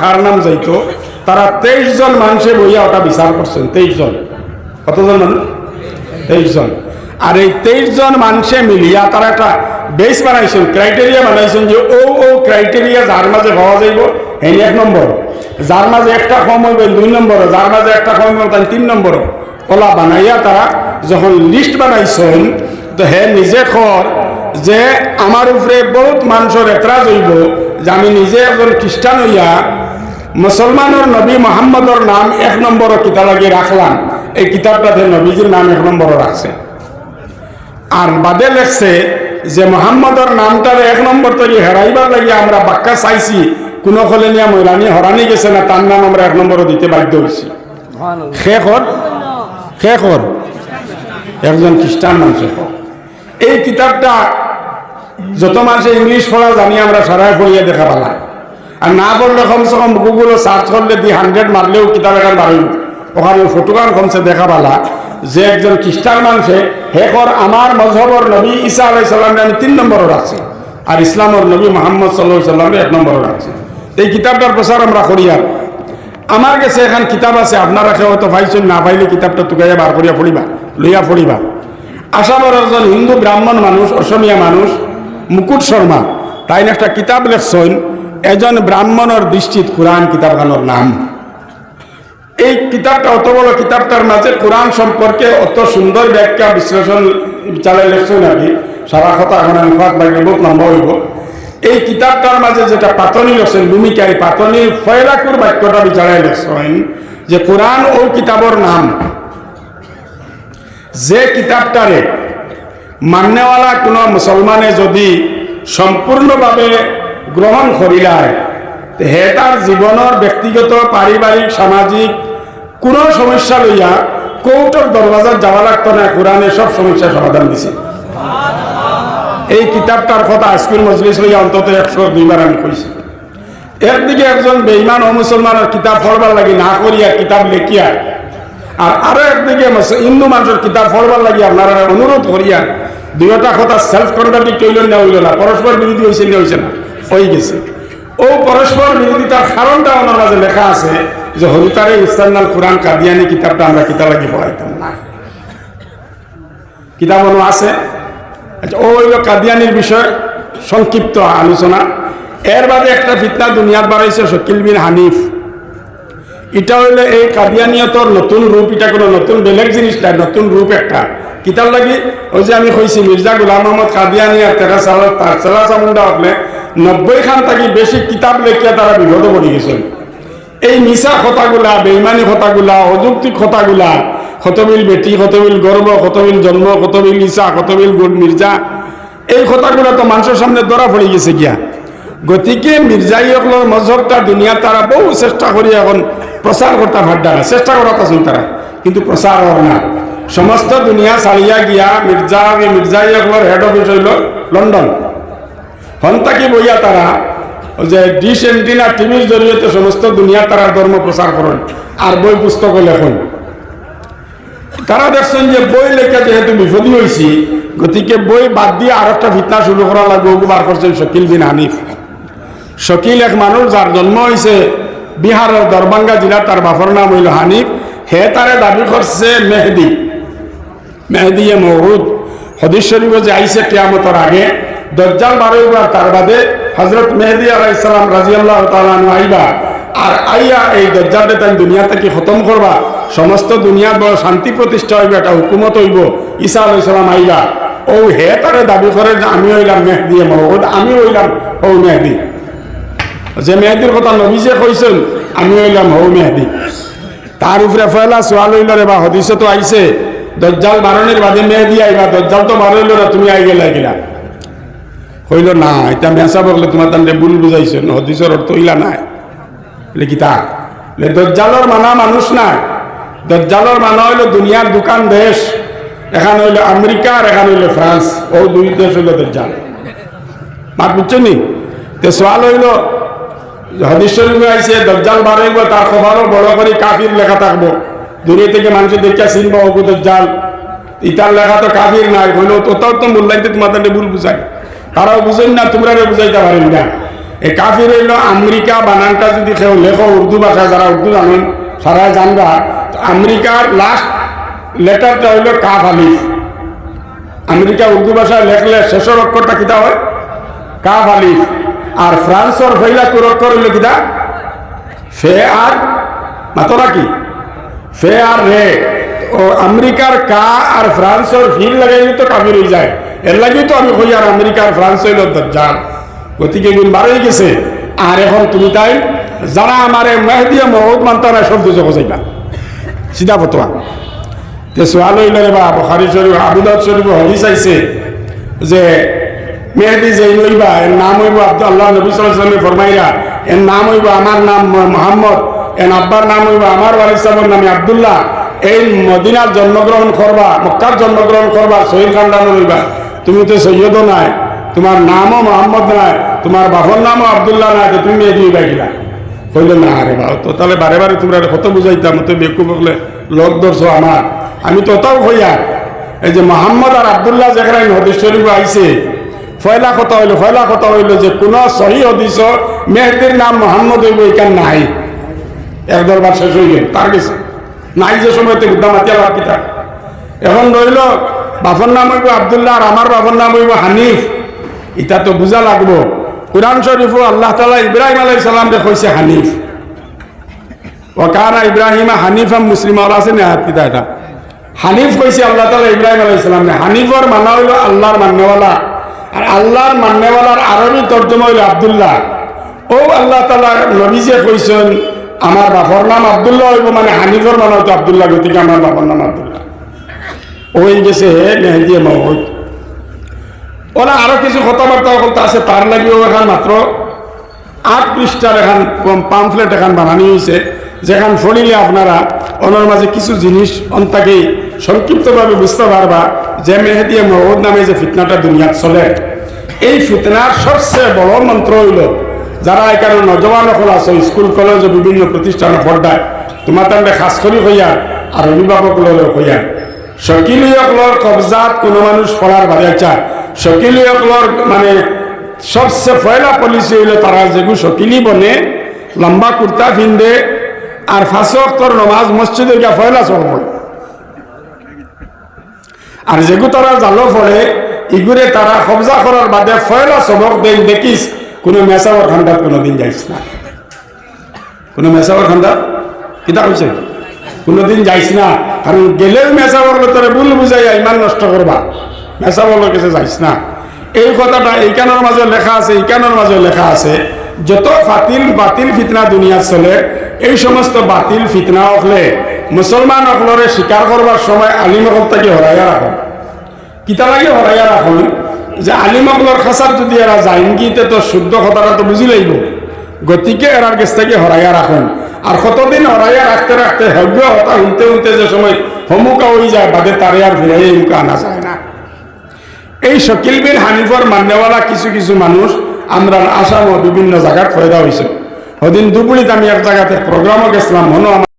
খাম নাম যাইতো, তারা তেইশ জন মানুষে বইয়া ওটা বিচার করছেন, তেইশ জন। কতজন মানুষ? তেইশ জন। মিলিয়া তারা একটা বেস বানাইছেন ক্রাইটেরিয়া বানাইছেন যে ও ও ক্রাইটেরিয়া যার মাঝে পাওয়া যাইব এই এক নম্বর। যার মাঝে একটা কম দুই নম্বর। যার মাঝে একটা কম হইবে, তাই তিন নম্বর। ওলা বানাইয়া তারা যখন লিস্ট বানাইছেন হে নিজে খর যে আমার উপরে বহুত মানুষের এতরাজ হইব যে আমি নিজে একজন খ্রিস্টান হইয়া মুসলমানের নবী মোহাম্মদর নাম এক নম্বর কিতাব লাগিয়ে রাখলাম এই কিতাবটাতে নবীজির নাম এক নম্বর রাখছে আর বাদে লেখছে যে মোহাম্মদর নামটার এক নম্বর থেকে হেরাইবার লাগিয়ে আমরা বাক্কা চাইছি কোনো ফলে নিয়ে ময়রানি হরানি গেছে না তার নাম আমরা এক নম্বর দিতে বাধ্য হয়েছি শেখর শেখর একজন খ্রিস্টান মানুষের এই কিতাবটা যত মানুষে ইংলিশ পড়া জানি, আমরা সারাই পড়িয়া দেখা পালাম আর না পড়লে কমসে কম গুগলে সার্চ করলে দি হান্ড্রেড মারলেও কিতাব এখন বাড়িব ওখানে ফটোগান কমসে দেখা পালা। যে একজন খ্রিস্টান মানুষে হেকর আমার মজহবর নবী ঈসা আলাই সাল্লামে আমি তিন নম্বরে রাখছি আর ইসলামর নবী মোহাম্মদ সাল্লাহ সাল্লামে এক নম্বরে রাখছি এই কিতাবটার প্রচার আমরা করি আর। আমার কাছে এখন কিতাব আছে, আপনারা কেউ হয়তো পাইছেন, না পাইলে কিতাবটা তুকাইয়া বার করিয়া পড়িবা, লইয়া পড়িবা। আসামর একজন হিন্দু ব্রাহ্মণ মানুষ, অসমীয়া মানুষ মুকুট শর্মা, তাই একটা কিতাব লেখছেন, এজন ব্রাহ্মণের দৃষ্টিত কোরআন কিতাবখানোর নাম। এই কিতাবটা অত বড় কিতাবটার মাঝে কোরআন সম্পর্কে অত সুন্দর ব্যাখ্যা, বিশ্লেষণ চালাই লেখছেন নাকি সারা কথা এখন আমি ফাঁক বহুত লম্বা হইব। এই কিতাবটার মাঝে যেটা পাতনি লেখছেন, ভূমিকা এই পাতনির ফয়লাকুর বাক্যটা বিচারাই লেখছেন যে কোরআন ও কিতাবর নাম। যে কিতাবটারে মান্যওয়ালা কোনো মুসলমানে যদি সম্পূর্ণভাবে গ্রহণ করিলায় হে তার জীবনের ব্যক্তিগত পারিবারিক সামাজিক কোনো সমস্যা লইয়া কৌটোর দরবাজার যাওয়া লাগতো না কোরআনে সব সমস্যার সমাধান দিছে। এই কিতাবটার কথা আজকের মজলিস লইয়া অন্তত একশো দুইবার আমি কইছি একদিকে একজন বেইমান ও মুসলমানের কিতাব পড়বার লাগি না করিয়া কিতাব লেখিয়া আর আরও একদিকে হিন্দু মানুষের কিতাব পড়বার লাগি আপনারা অনুরোধ করিয়া দুইটা কথা সেলফ কন্ট্রাডিক্ট হইল না হইল না, পরস্পর বিরোধী হয়েছে না হয়েছে না, হয়ে গেছে। ও পরস্পর বিরোধিতার কারণটা আমার মাঝে লেখা আছে যে হরিতারে ইস্তান্নাল কোরআন কাদিয়ানি কিতাবটা আমরা কিতাব লাগি পড়াইতাম। না কিতাব আছে? আচ্ছা ও হইল কাদিয়ানির বিষয় সংক্ষিপ্ত আলোচনা। এর বাদে একটা ফিতনা দুনিয়ার বাড়াইছে শকিল বিন হানিফ। এটা হইলে এই কাদিয়ানিয়তর নতুন রূপ, এটা কোনো নতুন বেলেগ জিনিস নতুন রূপ একটা। কিতাব লাগি? ওই যে আমি কইছি, মির্জা গুলাম মোহাম্মদ কাদিয়ানি আর তেরা সালা তার সালা চামুন্ডা হলে নব্বই খান থাকি বেশি কিতাব লেখিয়া তারা বিপদে পড়ে গেছেন। এই মিশা কথাগুলা, বেইমানি কথাগুলা, অযৌক্তিক কথাগুলা, খতবিল বেটি, খতবিল গর্ব, খতবিল জন্ম, খতবিল ইসা খতবিল গুল মির্জা, এই কথাগুলা তো মানুষের সামনে ধরা পড়ে গেছে গিয়া। গতিকে মির্জাইসকলের মজহবটা দুনিয়া তারা বহু চেষ্টা করি এখন প্রচার করতে ভাড্ডা চেষ্টা করা আছেন তারা কিন্তু প্রচার হওয়ার না। সমস্ত দুনিয়া চালিয়া গিয়া মির্জা মির্জাইসকলের হেড অফিস হইল লন্ডন হন্তাকি বইয়া তারা যে ডিশ এন্টিনা টিভির জরিয়তে সমস্ত দুনিয়া তারা ধর্ম প্রচার করেন আর বই পুস্তক লেখন তারা দেখছেন যে বই লেখা যেহেতু বিপদী হয়েছি গতিকে বই বাদ দিয়ে আর একটা ফিতনা শুরু করা লাগবে বার করছেন শকিল বিন হানিফ। শকিল এক মানুষ যার জন্ম হয়েছে বিহারের দরবাঙ্গা জেলা তার বাপর নাম হইল হানিফ। হে তারে দাবি করছে মেহেদি। মেহেদি এ মহরুদ হদিস শরীফ যে আইসে কেয়ামতর আগে, দজ্জাল বারোইবার তার বাদে হজরত মেহেদি আলাহ ইসলাম রাজিয়াল্লাহ তালানু আইবা আর আইয়া এই দজ্জালটা তাই দুনিয়া থেকে খতম করবা সমস্ত দুনিয়ার বড় শান্তি প্রতিষ্ঠা হইবে একটা হুকুমত হইব। ঈসা আলাহ ইসলাম আইবা ও হে তারে দাবি করে যে আমি হইলাম মেহেদি এ মহরুদ আমি হইলাম ও মেহেদি। যে মেহেদির কথা নবী যে কইছেন, আমি হইলাম হৌ মেহেদি। তার উপরে ফয়লা সোয়াল হইল রে বা হদিসে তো আইছে, দজ্জাল বারণের বাদে মেহেদি আইবা, দজ্জাল তো বারইল রে, তুমি আই গেলা গিলা হইল না, এটা মেসা বললে তোমার তান্ডে ভুল বুঝাইছে হদিসের অর্থ হইলা নাই। বলে, কি তা? দজ্জালর মানা মানুষ নাই। দজ্জালর মানা হইল দুনিয়ার দোকান দেশ, এখানে হইল আমেরিকা আর এখানে হইল ফ্রান্স। ও দুই দেশ হইল দজ্জাল। মাত বুঝছ নি? তে সোয়াল হইল হাদিস শরীফে আইছে, দজ্জাল বাড়াইব তার বড় করে কাফির লেখা থাকব। দূরে থেকে মানুষ দেখিয়া চিনবো কাফির নাই হইল তো তাও তো মূল্যায়িত তোমাদের ভুল বুঝাই তারাও বুঝেন না, তোমরা বুঝাইতে পারেন না। এ কাফির হইল আমেরিকা বানানটা যদি কেউ লেখো, উর্দু ভাষা যারা উর্দু জানেন, সারা জানবা। আমেরিকার লাস্ট লেটারটা হইল কাফ আলিফ। আমেরিকা উর্দু ভাষায় লেখলে শেষের অক্ষরটা কিতা হয়? কাফ আলিফ। আর ফ্রান্সর ফেলা তোর অক্ষর হইল কিতা ফে আর মাতরা কি? ফে আর রে। ও আমেরিকার কা আর ফ্রান্সের ফিল লাগাইলে তো কাবির হয়ে যায়। এর লাগি তো আমি কই আর আমেরিকার ফ্রান্স হইল দজ্জাল। গতিকে গুণ বাড়াই গেছে। আর এখন তুমি তাই যারা আমার মেহদিয়া মহৎ মানতা না সব দুজক যাইবা সিধা ফতোয়া। তে সোয়াল হইল বা, বখারি শরীফ আবুদাউদ শরীফ হদিস আইছে যে মেহেদি যে লইবা, এর নাম হইব আব্দুল আল্লাহ নবী সাল্লাল্লাহু ফরমাইয়া এর নাম হইব আমার নাম মোহাম্মদ। এর আব্বার নাম হইব আমার ওয়ালিদ সাহেবের নামে আব্দুল্লাহ। এই মদিনার জন্মগ্রহণ করবা, মক্কার জন্মগ্রহণ করবা সহিদ খান্ডানো হইবা তুমি তো সৈয়দও নাই, তোমার নামও মোহাম্মদ নাই, তোমার বাবার নামও আব্দুল্লাহ নাই, তো তুমি মেহেদি কিনা কইলে না রে বাবা, তো তাহলে বারে বারে তোমরা কত বুঝাইতাম, তো বেকুব বলে লোক ধরছো আমার। আমি তো তাও হইয়া, এই যে মোহাম্মদ আর আবদুল্লাহ যেখানে হদিস শরীফ আইছে ফয়লা কথা হইল, ফয়লা কথা হইল যে কোন সহি হদিস, মেহদির নাম মোহাম্মদ হইব এখান নাই। এক দরবার শেষ হয়ে গেল, তার গেছে। নাই যে সময় তো বুদ্ধামাতি আবার কিতা এখন রইল, বাপর নাম হইব আবদুল্লাহ, আর আমার বাপর নাম হইব হানিফ। ইটা তো বুঝা লাগবো। কোরআন শরীফও আল্লাহ তালা ইব্রাহিম আলাই সালাম কইছে হানিফ। ওকানা ইব্রাহিম হানিফা মুসলিম আছে না কিতা এটা। হানিফ কইছে আল্লাহ তালা ইব্রাহিম আলাই সালাম হানিফর মানা হইল আল্লাহর মান্যওয়ালা। আর আল্লাহর মান্যওয়ালার আরবি তর্জমা হইল আবদুল্লাহ। ও আল্লাহ তালা নবীজে কইছেন, আমার বাপর নাম আবদুল্লাহ হইব মানে হানিফর মানা হইতো আবদুল্লাহ, গতিকে আমার বাপর নাম আবদুল্লাহ। ওই গেছে হে মেহেদিয়ে মহম্মদ ওরা আরও কিছু কথাবার্তা বলতে আছে তার লাগিও এখন মাত্র আট পৃষ্ঠার এখন পাম্পলেট এখন বানানি হয়েছে যেখান ফলিলে আপনারা ওনার মাঝে কিছু জিনিস অন্তাকেই সংক্ষিপ্তভাবে বুঝতে পারবা যে মেহেদিয়ে মহম্মদ নামে যে ফিতনাটা দুনিয়াত চলে। এই ফিতনার সবচেয়ে বড় মন্ত্র হইল, যারা এখানে নজওয়ান সকল আছে স্কুল, কলেজ ও বিভিন্ন প্রতিষ্ঠানে পর্দায় তোমার তাহলে খাস করি হইয়া আর অভিভাবকগুলো হইয়া। শকিলীয়কলর কবজাত কোনো মানুষ পড়ার বাদে চায় শকিলীয়কলর মানে সবচেয়ে পয়লা পলিসি হইল তারা যেগু শকিলি বনে লম্বা কুর্তা ফিন্দে আর ফাঁসে অক্তর নমাজ মসজিদে গিয়া ফয়লা চল পড়ে আর যেগু তারা জালো পড়ে ইগুরে তারা কবজা করার বাদে ফয়লা সবক দেন দেখিস, কোনো মেসাওয়ার খান্ডাত কোনোদিন যাইস না। কোনো মেসাওয়ার খান্ডাত কিতা কইছে? কোনোদিন যাইস না। কারণ গেলেও মেসাওয়ার ভেতরে ভুল বুঝাইয়া ইমান নষ্ট করবা। মেসাওয়ার কাছে যাইস না। এই কথাটা এইখানের মাঝে লেখা আছে, এইখানের মাঝে লেখা আছে, যত ফাতিল বাতিল ফিতনা দুনিয়া চলে এই সমস্ত বাতিল ফিতনা হলে মুসলমান সকলরে স্বীকার করবার সময় আলিম হল তাকে হরাইয়া রাখুন কিতা লাগে হরাইয়া রাখুন যে আলিম সকলের খাসার যদি এরা যাইনগিতে তো শুদ্ধ কথাটা তো বুঝি লাগব। গতিকে এরার কাছ থেকে হরাইয়া রাখুন আর কতদিন হরাইয়া রাখতে রাখতে হব্য হতা শুনতে শুনতে যে সময় হমুকা হয়ে যায়, বাদে তারে আর ফিরাই মুখা আনা যায় না। এই শকিল বিন হানিফর মান্যওয়ালা কিছু কিছু মানুষ আমরা আসাম বিভিন্ন জায়গায় ফয়দা হয়েছে ওদিন দুপুরিতে আমি এক জায়গাতে প্রোগ্রামও গেছিলাম মনো আমার